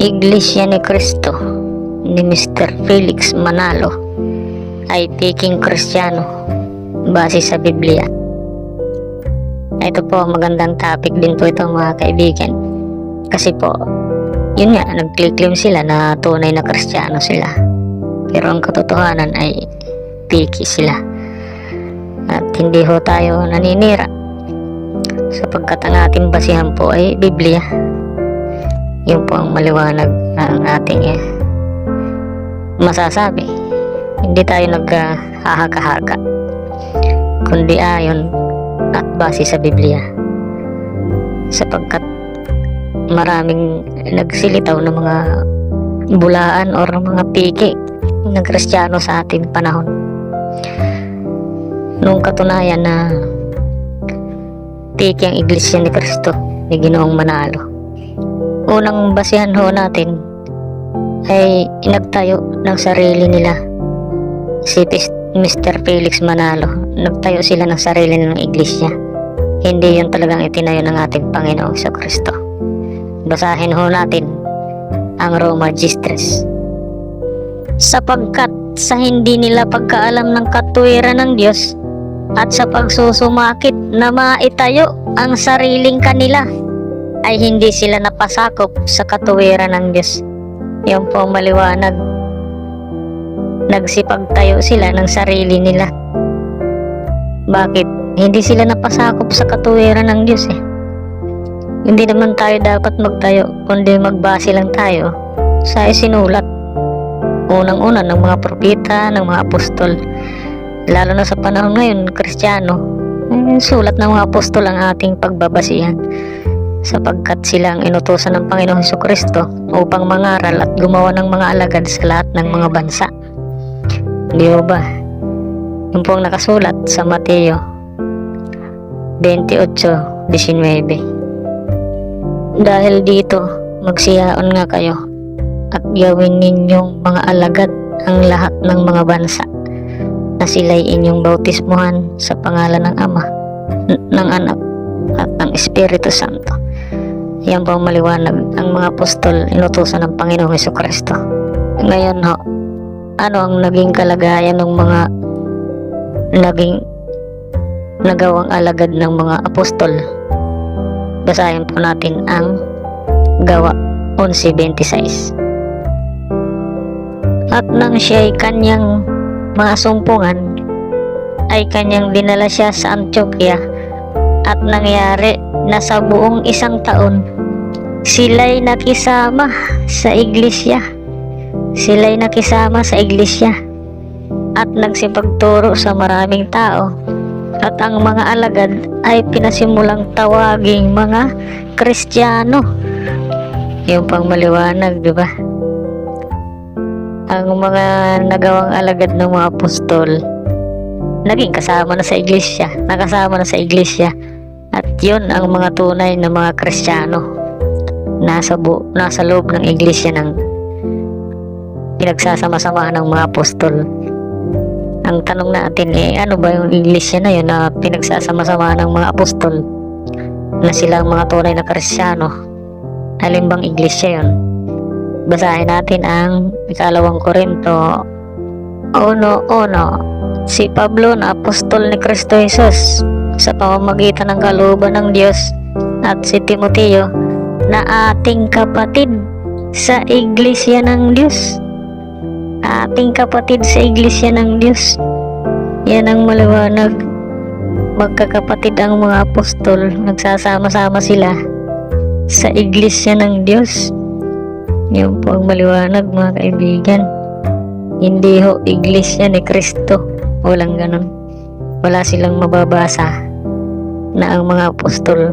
Iglesia ni Cristo ni Mr. Felix Manalo ay piking Kristiyano base sa Biblia. Ito po, magandang topic din po ito mga kaibigan. Kasi po, yun nga, nag-claim sila na tunay na Kristiyano sila. Pero ang katotohanan ay piki sila. At hindi ho tayo naninira. Sapagkat ang ating basihan po ay Biblia. Yun po ang maliwanag ng ating eh, masasabi. Hindi tayo naghahaga-haga. Kundi ayon at base sa Biblia. Sapagkat maraming nagsilitaw ng mga bulaan or mga piki ng Kristiyano sa ating panahon. Nung katunayan na piki ang Iglesia ni Kristo ni Ginoong Manalo. Unang basihan ho natin ay inagtayo ng sarili nila si Mr. Felix Manalo. Nagtayo sila ng sarili ng iglesia. Hindi yun talagang itinayo ng ating Panginoong sa Kristo. Basahin ho natin ang Roma Gistres. Sapagkat sa hindi nila pagkaalam ng katuwiran ng Diyos at sa pagsusumakit na maitayo ang sariling kanila ay hindi sila napasakop sa katuwiran ng Diyos. Yan po maliwanag. Nagsipagtayo sila ng sarili nila. Bakit? Hindi sila napasakop sa katuwiran ng Diyos eh. Hindi naman tayo dapat magtayo, kundi magbase lang tayo sa isinulat. Unang-una ng mga propeta, ng mga apostol. Lalo na sa panahon ngayon, Kristiyano, eh, sulat ng mga apostol ang ating pagbabasihan sapagkat sila ang inutosan ng Panginoong Heso Kristo upang mangaral at gumawa ng mga alagad sa lahat ng mga bansa. Di ba ba? Yung pong nakasulat sa Mateo 28.19 Dahil dito, magsiyaon nga kayo at gawin ninyong mga alagad ang lahat ng mga bansa na sila'y inyong bautismuhan sa pangalan ng Ama, ng Anak, at ng Espiritu Santo. Yan po ang maliwanag ang mga apostol inutusan ng Panginoong Heso Kristo. Ngayon ho, ano ang naging kalagayan ng mga naging nagawang alagad ng mga apostol? Basahin po natin ang gawa 11.26 At nang siya'y kanyang mga sumpungan, ay kanyang dinala siya sa Antioquia at nangyari na sa buong isang taon sila'y nakisama sa iglesia. Sila'y nakisama sa iglesia at nagsipagturo sa maraming tao. At ang mga alagad ay pinasimulang tawaging mga kristyano yung pang maliwanag di ba? Ang mga nagawang alagad ng mga apostol naging kasama na sa iglesia, nakasama na sa iglesia. At yun ang mga tunay na mga kristyano. Nasa, bu nasa loob ng iglesia ng pinagsasama-sama ng mga apostol. Ang tanong natin eh, ano ba yung iglesia na yun na pinagsasama-sama ng mga apostol na silang mga tunay na kristyano? Alin bang iglesia yun? Basahin natin ang ikalawang Korinto 1.1 Si Pablo na apostol ni Kristo Jesus sa pamamagitan ng kalooban ng Diyos at si Timoteo na ating kapatid sa iglesia ng Diyos. Ating kapatid sa iglesia ng Diyos. Yan ang maliwanag. Magkakapatid ang mga apostol, nagsasama-sama sila sa iglesia ng Diyos. Yan po ang maliwanag mga kaibigan. Hindi ho iglesia ni Kristo. Walang ganun. Wala silang mababasa na ang mga apostol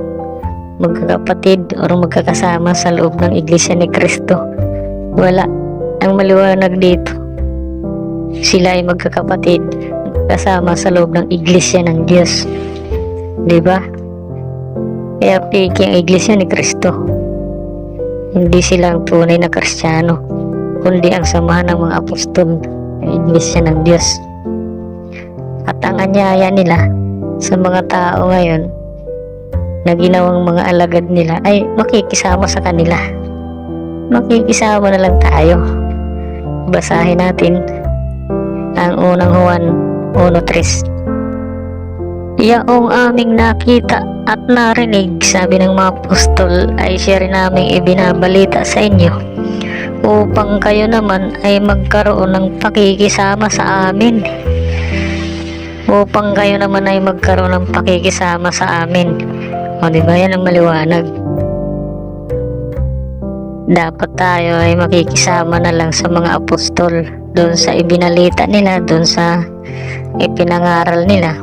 magkakapatid o magkakasama sa loob ng iglesia ni Kristo. Wala. Ang maliwanag dito, sila ay magkakapatid kasama sa loob ng iglesia ng Diyos. Di ba? Kaya piki ang iglesia ni Kristo. Hindi sila ang tunay na kristyano, kundi ang samahan ng mga apostol ng iglesia ng Diyos. At ang anyaya nila sa mga tao ngayon na ginawang mga alagad nila ay makikisama sa kanila. makikisama na lang tayo. Basahin natin ang unang Juan 1.3. Yaong aming nakita at narinig, sabi ng mga apostol, ay siya rin naming ibinabalita sa inyo upang kayo naman ay magkaroon ng pakikisama sa amin. Upang kayo naman ay magkaroon ng pakikisama sa amin. O di ba yan ang maliwanag? Dapat tayo ay makikisama na lang sa mga apostol doon sa ibinalita nila, doon sa ipinangaral nila.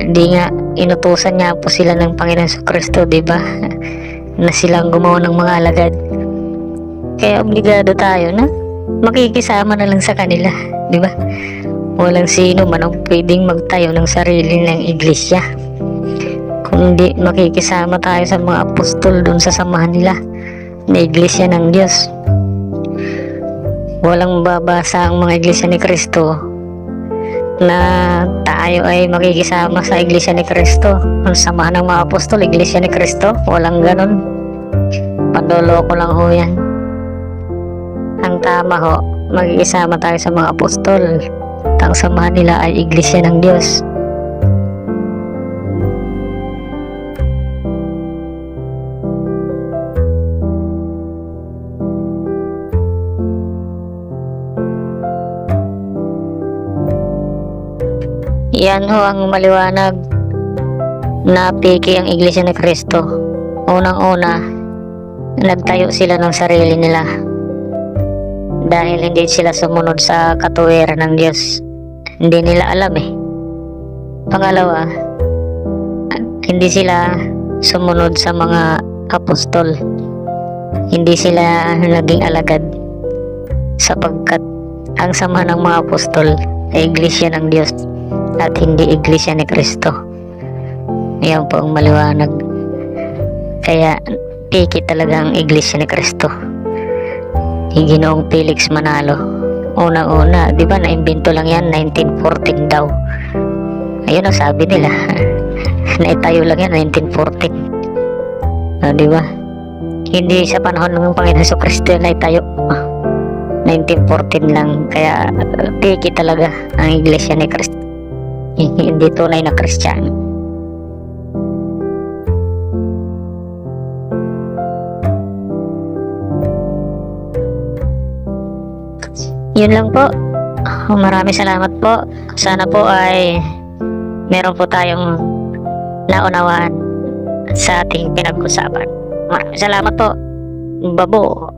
Hindi nga inutusan niya po sila ng Panginoon sa Kristo, di ba? Na silang gumawa ng mga alagad. Kaya obligado tayo na makikisama na lang sa kanila, di ba? Walang sino man ang pwedeng magtayo ng sarili ng iglesia. Kung hindi makikisama tayo sa mga apostol doon sa samahan nila na iglesia ng Diyos. Walang babasa ang mga iglesia ni Kristo na tayo ay makikisama sa iglesia ni Kristo. Ang samahan ng mga apostol, iglesia ni Kristo. Walang ganon. Pandoloko lang ho yan. Ang tama ho, magkikisama tayo sa mga apostol. At ang samahan nila ay iglesia ng Diyos. Yan ho ang maliwanag na piki ang iglesia ni Kristo. Unang-una, nagtayo sila ng sarili nila dahil hindi sila sumunod sa katuwiran ng Diyos. Hindi nila alam eh. Pangalawa, hindi sila sumunod sa mga apostol. Hindi sila naging alagad sapagkat ang sama ng mga apostol ay iglesia ng Diyos at hindi iglesia ni Kristo. Yan po ang maliwanag. Kaya piki talaga ang iglesia ni Kristo. Yung ginoong Felix Manalo. Unang-una, di ba naimbento lang yan, 1914 daw. Ayun ang sabi nila. Naitayo lang yan, 1914. O, di ba? Hindi sa panahon ng Panginoon sa Kristo yan naitayo. 1914 lang. Kaya piki talaga ang iglesia ni Kristo. Hindi tunay na Kristiyano. Yun lang po. Oh, Maraming salamat po. Sana po ay meron po tayong naunawaan sa ating pinag-usapan. Maraming salamat po. Babo.